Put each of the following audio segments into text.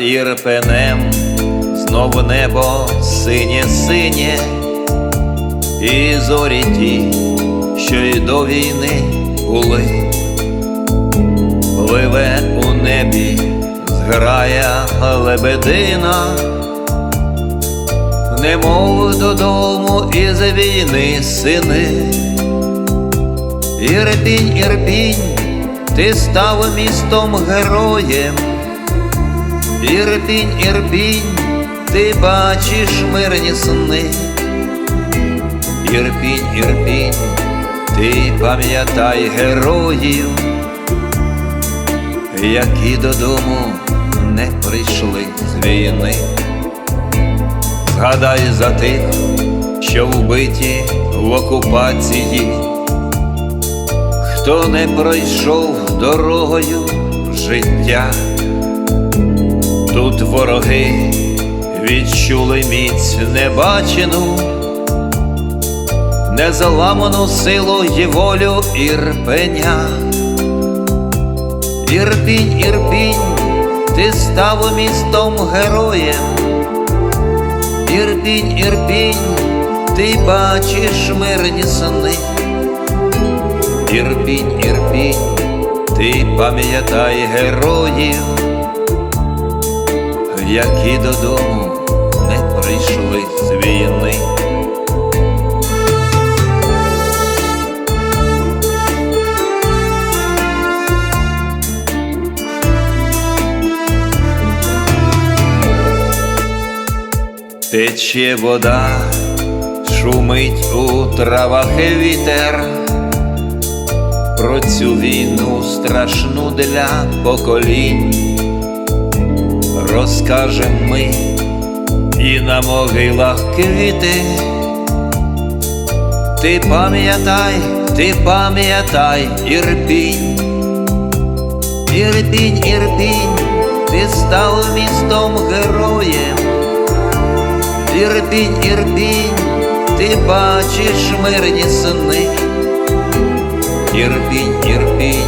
Ірпенем знов небо синє синє, і зорі ті, що й до війни були, пливе у небі зграя лебедина, немов додому із війни сини. Ірпінь, Ірпінь, ти став містом героєм. Ірпінь, Ірпінь, ти бачиш мирні сни. Ірпінь, Ірпінь, ти пам'ятай героїв, які додому не прийшли з війни. Згадай за тих, що вбиті в окупації, хто не пройшов дорогою життя. Тут вороги відчули міць небачену, незаламану силу і волю ірпеня. Ірпінь, ірпінь, ти став містом героєм. Ірпінь, ірпінь, ти бачиш мирні сни. Ірпінь, ірпінь, ти пам'ятай героїв які додому не прийшли з війни. Тече вода, шумить у травах і вітер, про цю війну страшну для поколінь розкажем ми і на могилах квіти. Ти пам'ятай, ти пам'ятай, Ірпінь, Ірпінь, Ірпінь, ти став містом героєм. Ірпінь, Ірпінь, ти бачиш мирні сни. Ірпінь, Ірпінь,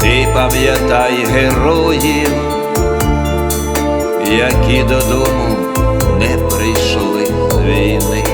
ти пам'ятай героїв які додому не прийшли з війни.